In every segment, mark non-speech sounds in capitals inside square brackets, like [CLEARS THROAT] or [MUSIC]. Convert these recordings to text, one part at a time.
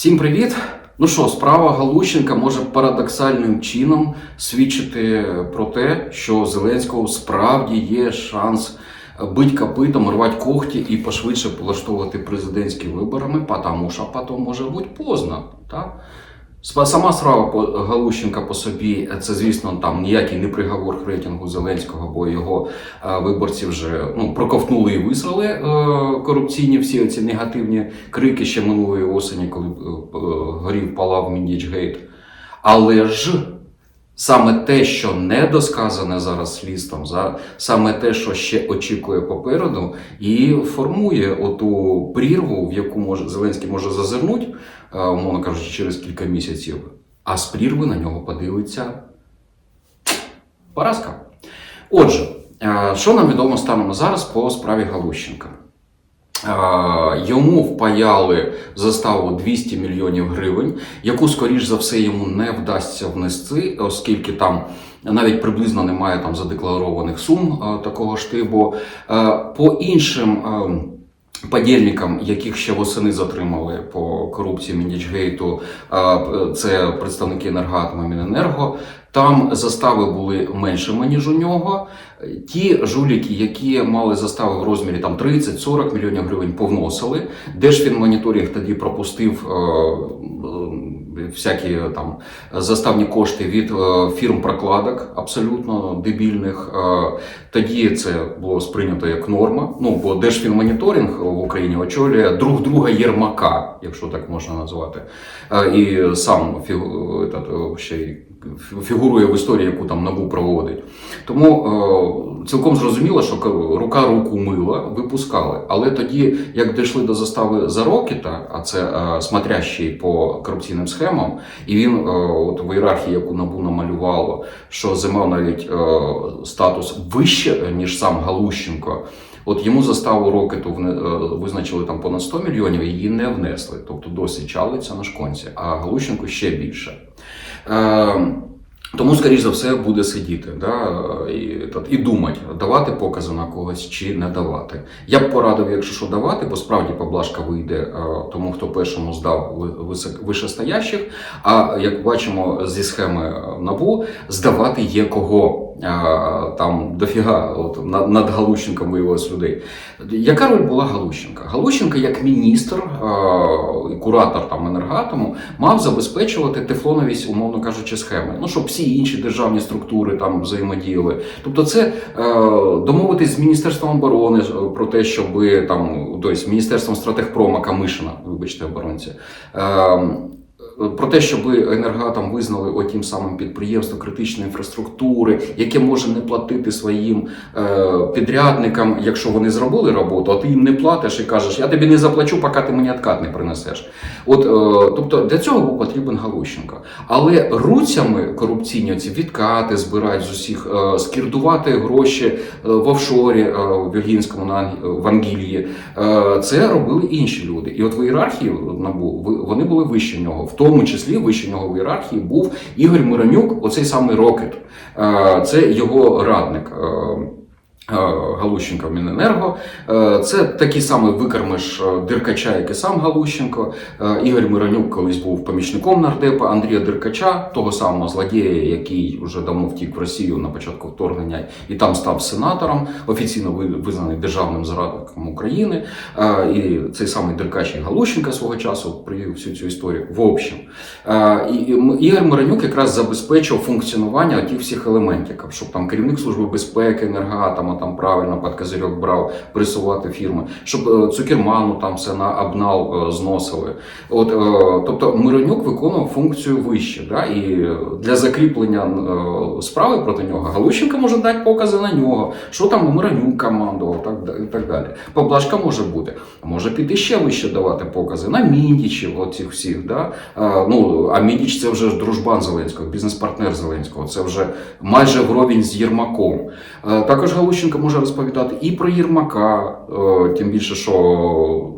Всім привіт! Ну що, справа Галущенка може парадоксальним чином свідчити про те, що у Зеленського справді є шанс бить копитом, рвати когті і пошвидше влаштовувати президентські виборами, тому що потім може бути поздно. Так? Сама справа по Галущенка по собі, це, звісно, там ніякий не приговор рейтингу Зеленського, бо його е, виборці вже ну, проковтнули і висрали е, корупційні всі ці негативні крики ще минулої осені, коли е, е, горів палав Міндічгейт. Але ж саме те, що не досказане зараз слідством, саме те, що ще очікує попереду, і формує оту прірву, в яку може Зеленський може зазирнути, е, умовно кажучи, через кілька місяців. А з прірви на нього подивиться поразка. Отже, е, що нам відомо станом зараз по справі Галущенка? Йому впаяли заставу 200 мільйонів гривень, яку, скоріш за все, йому не вдасться внести, оскільки там навіть приблизно немає там задекларованих сум такого штибу. Е, По іншим подільникам, яких ще восени затримали по корупції Міндічгейту, е, це представники енергоатому Міненерго. Там застави були меншими, ніж у нього. Ті жуліки, які мали застави в розмірі там 30-40 мільйонів гривень, повносили. Держфінмоніторинг тоді пропустив е, е, всякі там заставні кошти від е, фірм прокладок, абсолютно дебільних. Тоді це було сприйнято як норма. Ну бо Держфінмоніторинг в Україні очолює друг друга Єрмака, якщо так можна назвати. І сам ще й фігурує в історії, яку там НАБУ проводить. Тому е, цілком зрозуміло, що рука руку мила, випускали. Але тоді, як дійшли до застави за Рокіта, а це е, смотрящий по корупційним схемам, і він е, от в ієрархії, яку НАБУ намалювало, що займав навіть статус вище, ніж сам Галущенко. От йому заставу Рокету визначили там понад 100 мільйонів, її не внесли. Тобто досить чалиться на шконці, а Галущенко ще більше. Е, тому, скоріш за все, буде сидіти да, і, і думати, давати покази на когось чи не давати. Я б порадив, якщо що давати, бо справді поблажка вийде е, тому, хто першому здав вищестоящих. А як бачимо зі схеми е, НАБУ, здавати є кого. Там дофіга от, над, над Галущенком виявилось людей. Яка роль була Галущенка? Галущенка як міністр, і куратор там енергатому, мав забезпечувати тефлоновість, умовно кажучи, схеми. Ну, щоб всі інші державні структури там взаємодіяли. Тобто, це е, домовитись з Міністерством оборони е, про те, щоб там, тобто, з Міністерством стратегпрома Камишина, вибачте, оборонці. Про те, щоб енергатом визнали отім самим підприємством критичної інфраструктури, яке може не платити своїм е, підрядникам, якщо вони зробили роботу, а ти їм не платиш і кажеш, я тобі не заплачу, поки ти мені откат не принесеш. От, е, тобто для цього був потрібен Галущенко. Але руцями корупційні ці відкати збирають з усіх, е, скірдувати гроші в офшорі в Віргінському на в Ангілії. Це робили інші люди. І от в ієрархії НАБУ вони були вище нього. Тому числі вище нього в ієрархії був Ігор Миронюк, оцей самий Рокет. Е, Це його радник. Е, Галущенка в Міненерго. Е, Це такий самий викармиш е, Деркача, як і сам Галущенко. Ігор Миронюк колись був помічником нардепа Андрія Деркача, того самого злодія, який вже давно втік в Росію на початку вторгнення і там став сенатором, офіційно визнаний державним зрадником України. І цей самий Деркач і Галущенка свого часу привів всю цю історію. В общем, Ігор Миронюк якраз забезпечив функціонування тих всіх елементів, щоб там керівник служби безпеки, енергоатома там правильно під козирьок брав пресувати фірми, щоб е, Цукерману там все на обнал е, зносили. От, е, тобто Миронюк виконував функцію вище. Да? І для закріплення справи проти нього Галущенко може дати покази на нього, що там Миронюк командував, так, і так далі. Поблажка може бути. Може піти ще вище давати покази на Міндічів, оцих всіх. Да? Ну, а Міндіч це вже дружбан Зеленського, бізнес-партнер Зеленського. Це вже майже вровень з Єрмаком. Також Галущенко може розповідати і про Єрмака, е, тим більше, що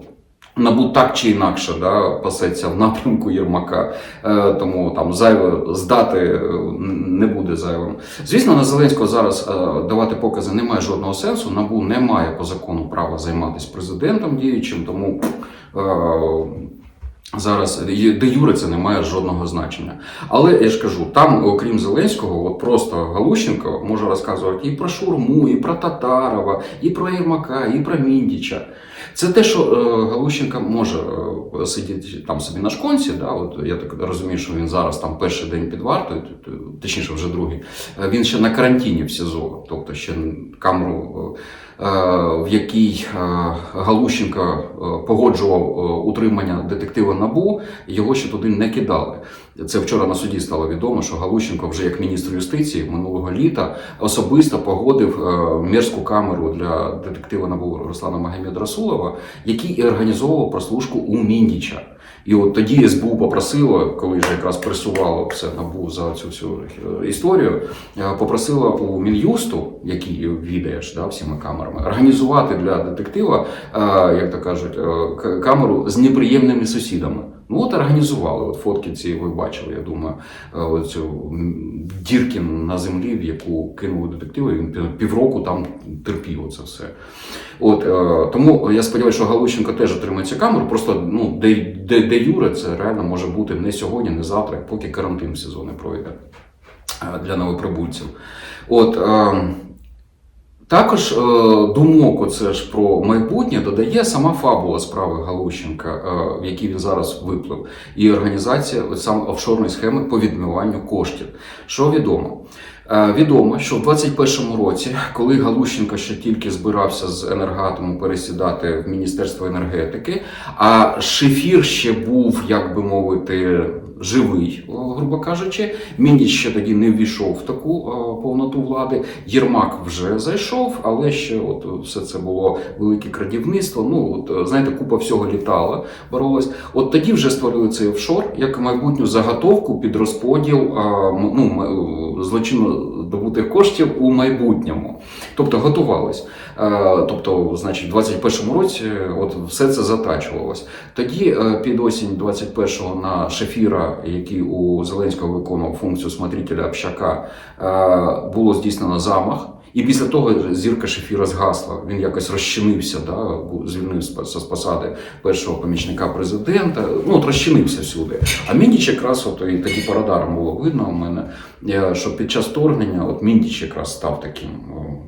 НАБУ так чи інакше да, пасеться в напрямку Єрмака, е, тому там зайве здати е, не буде зайвим. Звісно, на Зеленського зараз давати покази немає жодного сенсу. НАБУ не має по закону права займатися президентом діючим, тому. Е, Зараз де Юре це не має жодного значення. Але я ж кажу, там, окрім Зеленського, от просто Галущенко може розказувати і про Шурму, і про Татарова, і про Єрмака, і про Міндіча. Це те, що е, Галущенко може е, сидіти там собі на шконці. Да? От я так розумію, що він зараз там перший день під вартою, точніше, вже другий. Е, Він ще на карантині в СІЗО, тобто ще камеру, в якій Галущенко е, погоджував утримання детектива НАБУ, його ще туди не кидали. Це вчора на суді стало відомо, що Галущенко вже як міністр юстиції минулого літа особисто погодив е, мерзку камеру для детектива НАБУ Руслана Магомед Расулова, який і організовував прослушку у Міндіча. І от тоді СБУ попросило, коли вже якраз пресувало все НАБУ за цю всю е, історію, е, попросила у Мін'юсту, який відаєш да, всіма камерами, організувати для детектива, як то кажуть, камеру з неприємними сусідами. Ну от організували. От фотки ці ви бачили, я думаю, е, оцю дірки на землі, в яку кинули детективи. Він півроку там терпів це все. От е, тому я сподіваюся, що Галущенко теж отримає цю камеру. Просто ну де, де, де Юре це реально може бути не сьогодні, не завтра, поки карантин сезон не пройде е, для новоприбульців. От е, також е, думок оце ж про майбутнє додає сама фабула справи Галущенка, е, в якій він зараз виплив, і організація от саме офшорної схеми по відмиванню коштів. Що відомо? Е, Відомо, що в 21-му році, коли Галущенко ще тільки збирався з енергатому пересідати в Міністерство енергетики, а Шефір ще був, як би мовити, живий, грубо кажучи. Мініч ще тоді не ввійшов в таку е, повноту влади. Єрмак вже зайшов, але ще от все це було велике крадівництво. Ну от е, знаєте, купа всього літала, боролась. От тоді вже створили цей офшор як майбутню заготовку під розподіл е, ну, е, злочинно добутих коштів у майбутньому. Тобто готувались. Е, Тобто, значить, в 21-му році е, от все це затачувалось. Тоді е, під осінь 21-го на Шефіра, який у Зеленського виконував функцію смотрителя общака, було здійснено замах. І після того зірка Шефіра згасла. Він якось розчинився, да, звільнився з посади першого помічника президента. Ну, от розчинився всюди. А Міндіч якраз от і тоді по радарам було видно у мене, е, що під час вторгнення от Міндіч якраз став таким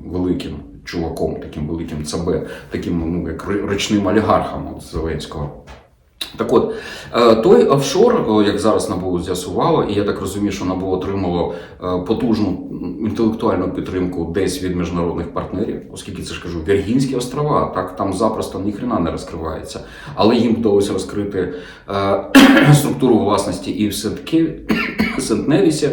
великим чуваком, таким великим ЦБ, таким ну, як ручним олігархом от Зеленського. Так от, е, той офшор, як зараз НАБУ з'ясувало, і я так розумію, що НАБУ отримало е, потужну інтелектуальну підтримку десь від міжнародних партнерів, оскільки це ж кажу, Віргінські острова, так там запросто ніхрена не розкривається. Але їм вдалося розкрити е, [CLEARS THROAT] структуру власності і в [COUGHS] Сент-Невісі,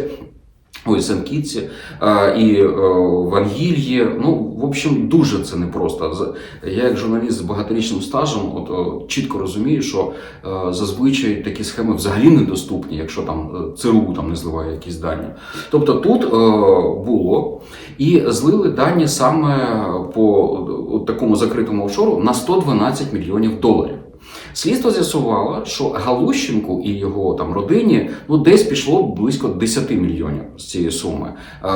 Ой, Сент-Кітсі е, і е, в Ангільї. Ну, в общем, дуже це непросто. Я, як журналіст з багаторічним стажем, от е, чітко розумію, що е, зазвичай такі схеми взагалі недоступні, якщо там ЦРУ там не зливає якісь дані. Тобто тут було і злили дані саме по такому закритому офшору на 112 мільйонів доларів. Слідство з'ясувало, що Галущенку і його там родині ну десь пішло близько 10 мільйонів з цієї суми. Е,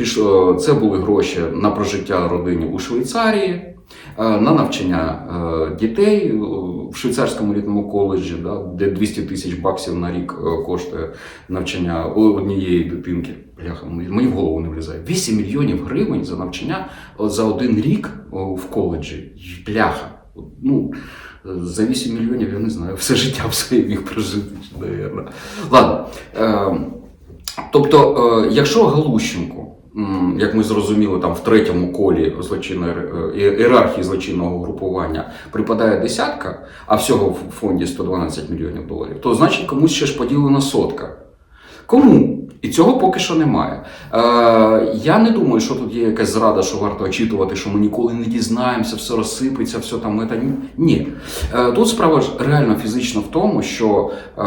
е, це були гроші на прожиття родині у Швейцарії, е, на навчання дітей в швейцарському літному коледжі, де 200 тисяч баксів на рік коштує навчання однієї дитинки. Бляха, мені в голову не влізає. 8 мільйонів гривень за навчання за один рік в коледжі. Бляха. Ну, за 8 мільйонів, я не знаю, все життя б своє міг прожити, навірно. Ладно. Е, тобто, е, якщо Галущенко, як ми зрозуміли, там в третьому колі злочинної е, ієрархії злочинного групування припадає десятка, а всього в фонді 112 мільйонів доларів, то значить комусь ще ж поділена сотка. Кому? І цього поки що немає. Е, я не думаю, що тут є якась зрада, що варто очікувати, що ми ніколи не дізнаємося, все розсипеться, все там. мета. Ні. Е, тут справа ж реально фізично в тому, що е,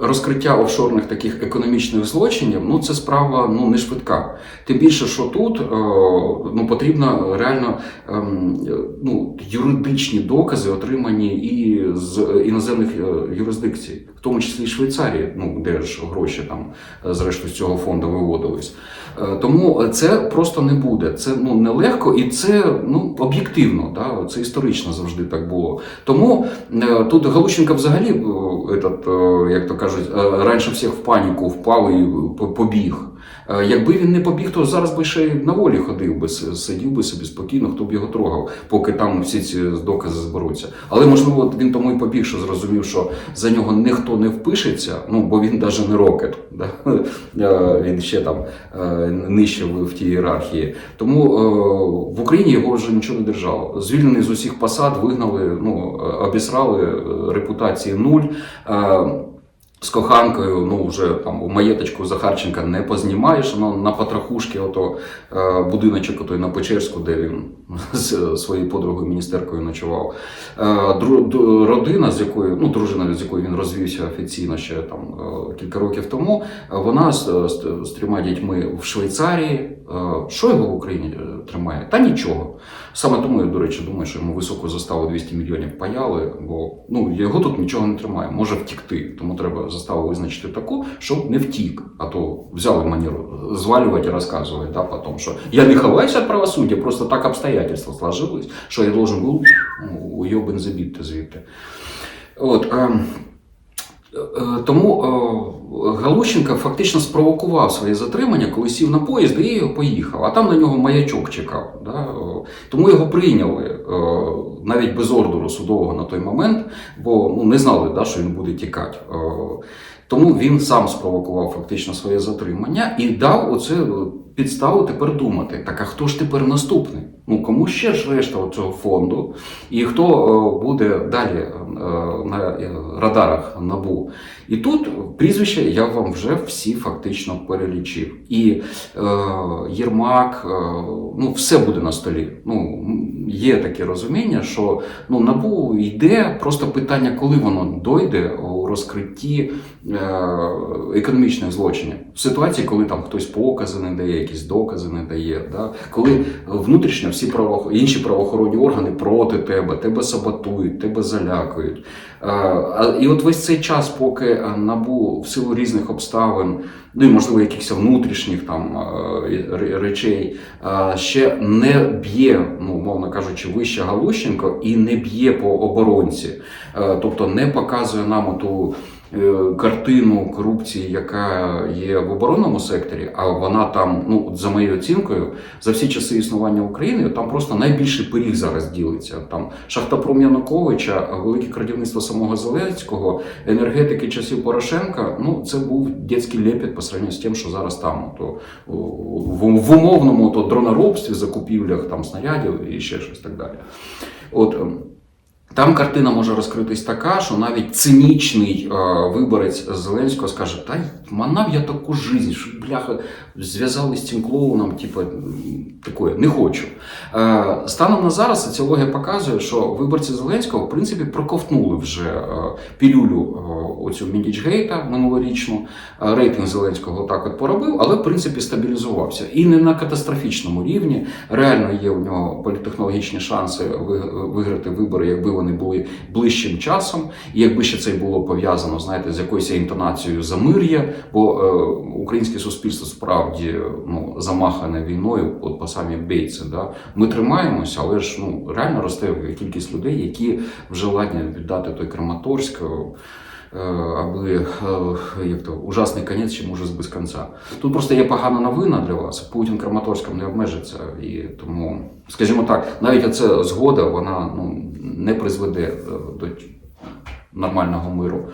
розкриття офшорних таких економічних злочинів, ну це справа ну не швидка. Тим більше, що тут е, ну потрібно реально ем, ну, юридичні докази, отримані і з іноземних е, юрисдикцій, в тому числі і Швейцарії, ну де ж гроші там е, зрештою з цього фонду виводились. Тому це просто не буде. Це ну нелегко і це ну об'єктивно. Да? Це історично завжди так було. Тому тут Галущенко взагалі, этот, е, як то кажуть, е, раніше всіх в паніку впав і по- побіг. Е, Якби він не побіг, то зараз би ще на волі ходив би, сидів би собі спокійно, хто б його трогав, поки там всі ці докази зберуться. Але можливо він тому і побіг, що зрозумів, що за нього ніхто не впишеться, ну бо він навіть не рокет. [LAUGHS] Да? Е, Він ще там е, нижче в тій ієрархії. Тому в Україні його вже нічого не держало. Звільнений з усіх посад, вигнали, ну обісрали репутації нуль. З коханкою, ну вже там у маєточку Захарченка не познімаєш, ну, на потрахушки, ото е, будиночок отой на Печерську, де він з своєю подругою міністеркою ночував. Е, родина, з якою, ну, дружина, з якою він розвівся офіційно ще там е, кілька років тому, е, вона з, з, з трьома дітьми в Швейцарії. Що його в Україні тримає? Та нічого. Саме тому я, до речі, думаю, що йому високу заставу 200 мільйонів паяли, бо ну, його тут нічого не тримає, може втікти. Тому треба заставу визначити таку, щоб не втік. А то взяли манеру звалювати і розказувати, да, потім, що я не ховаюся правосуддя, просто так обстоятельства сложились, що я должен був ну, уйобен забити звідти. От, Е, Тому е, Галущенко фактично спровокував своє затримання, коли сів на поїзд і поїхав. А там на нього маячок чекав. Да? Е, Тому його прийняли е, навіть без ордеру судового на той момент, бо ну, не знали, да, що він буде тікати. Е, Тому він сам спровокував фактично своє затримання і дав оце підставу тепер думати: так а хто ж тепер наступний? Ну кому ще ж решта цього фонду, і хто е, буде далі е, на е, радарах набу? І тут прізвища я вам вже всі фактично перелічив. І е, Єрмак, е, ну все буде на столі. Ну є таке розуміння, що ну набу йде просто питання, коли воно дойде розкритті е, економічних злочинів в ситуації, коли там хтось покази не дає, якісь докази не дає, да? коли внутрішньо всі право, інші правоохоронні органи проти тебе, тебе саботують, тебе залякують. Е, І от весь цей час, поки набу в силу різних обставин, ну і можливо якихось внутрішніх там е, речей, е, ще не б'є, ну мовно кажучи, вище Галущенко і не б'є по оборонці, Е, тобто не показує нам ту картину корупції, яка є в оборонному секторі, а вона там, ну за моєю оцінкою, за всі часи існування України, там просто найбільший пиріг зараз ділиться. Там Шахтопром Януковича, велике крадівництво самого Зеленського, енергетики часів Порошенка. Ну це був дитячий лепет по сравнению з тим, що зараз там. То в, умовному то дроноробстві, закупівлях там снарядів і ще щось так далі. От. Там картина може розкритись така, що навіть цинічний е, виборець Зеленського скаже: Та манав я таку жизнь, що бляха зв'язали з цим клоуном, типу, м, такое, не хочу. Е, станом на зараз соціологія показує, що виборці Зеленського в принципі проковтнули вже е, пілюлю оцю Міндічгейта минулорічну. Рейтинг Зеленського так от поробив, але в принципі стабілізувався. І не на катастрофічному рівні. Реально є у нього політехнологічні шанси виграти вибори, якби вони були ближчим часом, і якби ще це було пов'язано, знаєте, з якоюсь інтонацією замир'я, бо е, українське суспільство справді ну, замахане війною, от по самі бійці. Да? Ми тримаємося, але ж ну реально росте кількість людей, які вже ладні віддати той Краматорськ. Е, Аби е, як то ужасний конець чи може без кінця. Тут просто є погана новина для вас. Путін Краматорськом не обмежиться, і тому, скажімо так, навіть оця згода вона ну не призведе е, до нормального миру.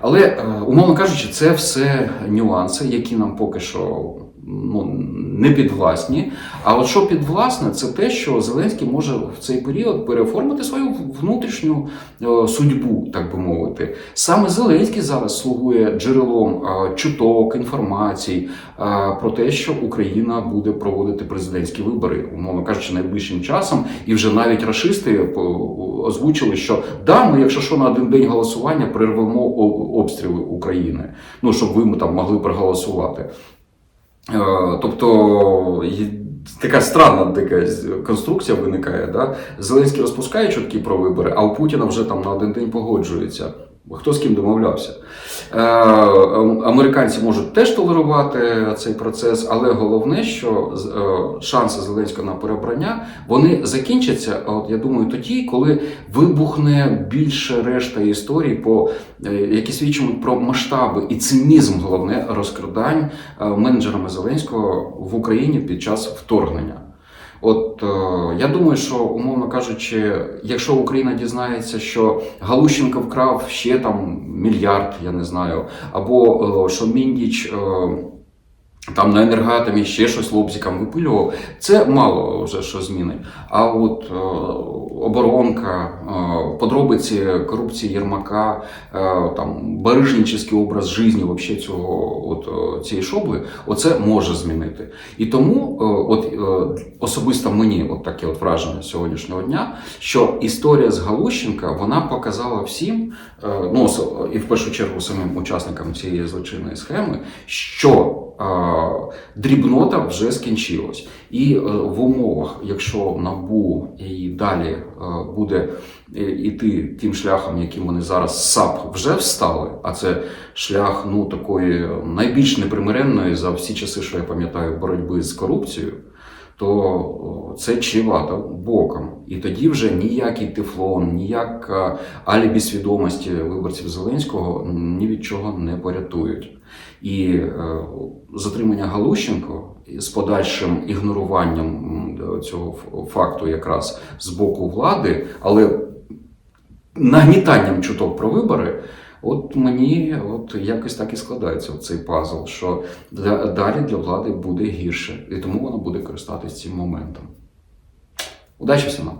Але, умовно кажучи, це все нюанси, які нам поки що ну, не підвласні. А от що підвласне, це те, що Зеленський може в цей період переоформити свою внутрішню е, судьбу, так би мовити. Саме Зеленський зараз слугує джерелом е, чуток, інформацій е, про те, що Україна буде проводити президентські вибори, умовно кажучи, найближчим часом. І вже навіть рашисти озвучили, що да, ми, якщо що на один день голосування, прервемо обстріли України. Ну щоб ви там могли проголосувати. Е, Тобто така странна така конструкція виникає. Да? Зеленський розпускає чутки про вибори, а у Путіна вже там на один день погоджується. Хто з ким домовлявся? Е, Американці можуть теж толерувати цей процес, але головне, що е, шанси Зеленського на перебрання вони закінчаться. От я думаю, тоді, коли вибухне більше решта історій, по е, які свідчать про масштаби і цинізм, головне розкрадань е, менеджерами Зеленського в Україні під час вторгнення. От е, я думаю, що умовно кажучи, якщо Україна дізнається, що Галущенко вкрав ще там мільярд, я не знаю, або е, що Міндіч е, там на енергоатомі ще щось лобзиком випилював, це мало вже що змінить. А от е, оборонка, е, подробиці корупції Єрмака, е, там барижнический образ життя вообще цього от е, цієї шобли, оце може змінити. І тому, е, от е, особисто мені, от таке от враження сьогоднішнього дня, що історія з Галущенка вона показала всім, е, ну і в першу чергу самим учасникам цієї злочинної схеми, що дрібнота вже скінчилась. І е, в умовах, якщо набу і далі е, буде йти іти тим шляхом, яким вони зараз САП вже встали, а це шлях ну такої найбільш непримиренної за всі часи, що я пам'ятаю, боротьби з корупцією. То о, це чрівато боком. І тоді вже ніякий тефлон, ніяка алібі свідомості виборців Зеленського ні від чого не порятують. І е, затримання Галущенко з подальшим ігноруванням цього факту якраз з боку влади, але нагнітанням чуток про вибори. От мені от якось так і складається цей пазл, що далі для влади буде гірше, і тому вона буде користатися цим моментом. Удачі всім!